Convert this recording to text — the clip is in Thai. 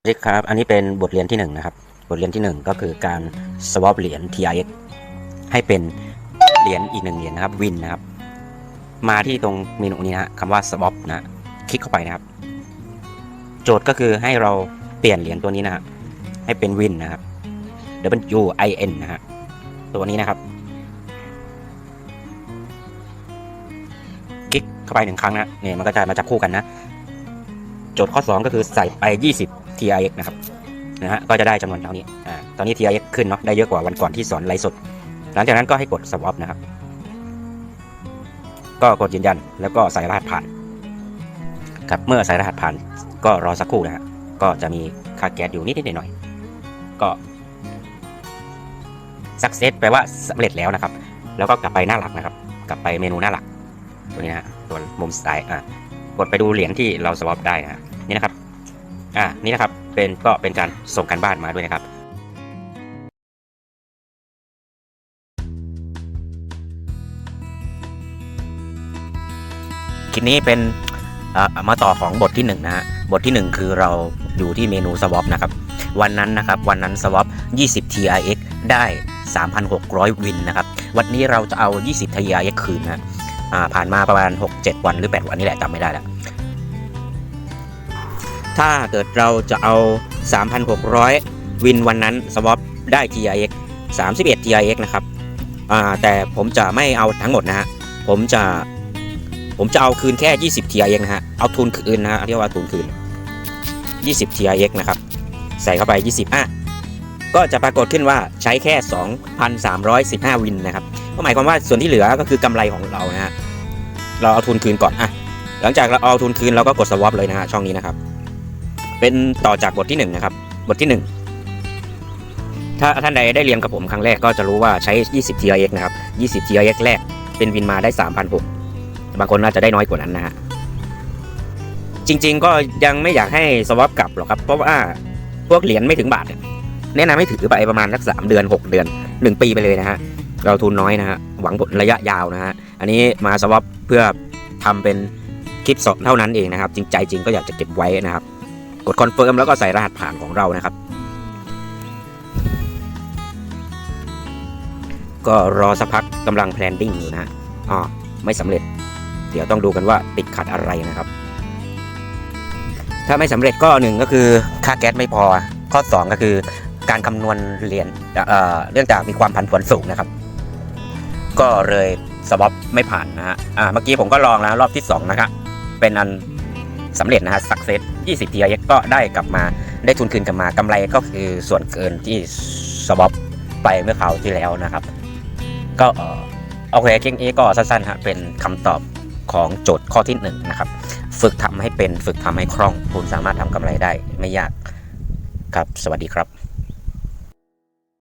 สวัสดีครับ อันนี้เป็นบทเรียนที่หนึ่งนะครับ บทเรียนที่หนึ่งก็คือการ swap เหรียญ TRX ให้เป็นเหรียญอีกหนึ่งเหรียญนะครับวินนะครับ มาที่ตรงเมนูนี้นะฮะคำว่า swap นะ คลิกเข้าไปนะครับ โจทย์ก็คือให้เราเปลี่ยนเหรียญตัวนี้นะฮะให้เป็นวินนะครับ W I N นะฮะ ตัวนี้นะครับ คลิกเข้าไปหนึ่งครั้งนะเนี่ยมันก็จะมาจับคู่กันนะ โจทย์ข้อ 2 ก็คือใส่ไป 20 TRX นะครับนะฮะก็จะได้จำนวนเท่านี้อ่าตอนนี้ TRX ขึ้นเนาะได้เยอะกว่าวันก่อนที่สอนไลฟ์สด หลังจากนั้นก็ให้กด swap นะครับ ก็กดยืนยันแล้วก็ใส่รหัสผ่านครับเมื่อใส่รหัสผ่านก็รอสักครู่นะฮะก็จะมีค่าแก๊สอยู่นิดๆหน่อยๆก็ success แปลว่าสำเร็จแล้วนะครับ แล้วก็กลับไปหน้าหลักนะครับ กลับไปเมนูหน้าหลักตัวนี้นะฮะตัวมุมซ้ายอะกดไปดูเหรียญที่เราสวอปได้นะฮะนี่นะครับ อ่านี่นะครับเป็นก็เป็นการส่งการบ้านมาด้วยนะครับคลิปนี้เป็นอ่อมาต่อของบทที่1นะฮะบทที่ 1 คือเราอยู่ที่เมนู swap นะครับวันนั้นนะครับวันนั้น swap 20 TRX ได้ 3,600 วินนะครับวันนี้เราจะเอา 20 TRX คืนนะอ่าผ่านมาประมาณ 6-7 วันหรือ 8 วันนี่แหละจำไม่ได้แล้ว ถ้าเกิดเราจะเอา 3,600 วินวันนั้น swap ได้ TRX 31 TRX นะครับแต่ผมจะไม่เอาทั้งหมดนะฮะ ผมจะผมจะเอาคืนแค่ 20 TRX นะฮะ เอาทุนคืนนะฮะเรียกว่าทุนคืน 20 TRX นะครับ ใส่เข้าไป 20อะก็จะปรากฏขึ้นว่าใช้แค่ 2,315 วินนะครับ ก็หมายความว่าส่วนที่เหลือก็คือกำไรของเรานะฮะ เราเอาทุนคืนก่อนอะ หลังจากเราเอาทุนคืนเราก็กด swap เลยนะฮะช่องนี้นะครับ เป็นต่อจากบทที่1นะครับ บทที่ 1 ถ้าท่านใดได้เรียนกับผมครั้งแรกก็จะรู้ว่าใช้ 20 TRX นะครับ 20 TRX แรกเป็นวินมาได้3,600บางคนน่าจะได้น้อยกว่านั้นนะฮะ จริงๆก็ยังไม่อยากให้สวอปกลับหรอกครับ เพราะว่าพวกเหรียญไม่ถึงบาทเนี่ยแนะนำให้ถือไปประมาณสักสามเดือน 6 เดือน 1 ปีไปเลยนะฮะ เราทุนน้อยนะฮะ หวังผลระยะยาวนะฮะ อันนี้มาสวอปเพื่อทำเป็นคลิปสดเท่านั้นเองนะครับ จริงใจจริงก็อยากจะเก็บไว้นะครับ กดคอนเฟิร์มแล้วก็ใส่รหัสผ่านของเรานะครับ ก็รอสักพักกำลังแพลนดิ้งอยู่นะอ๋อไม่สำเร็จ เดี๋ยวต้องดูกันว่าติดขัดอะไรนะครับ ถ้าไม่สำเร็จก็หนึ่งก็คือค่าแก๊สไม่พอ ข้อ 2 ก็คือการคำนวณเหรียญเอ่อเนื่องจากมีความผันผวนสูงนะครับ ก็เลยสวอปไม่ผ่านนะฮะอ่าเมื่อกี้ผมก็ลองแล้วรอบที่2นะครับเป็นอัน สำเร็จนะฮะสักเซส20 TRX ก็ได้กลับมาได้ทุนคืนกลับมากำไรก็คือส่วนเกินที่สวอปไปเมื่อคราวที่แล้วนะครับ ก็เอ่อโอเคคลิปนี้ก็สั้นๆฮะเป็นคำตอบของโจทย์ข้อที่1นะครับฝึกทำให้เป็นฝึกทำให้คล่อง คุณสามารถทำกำไรได้ไม่ยากครับสวัสดีครับ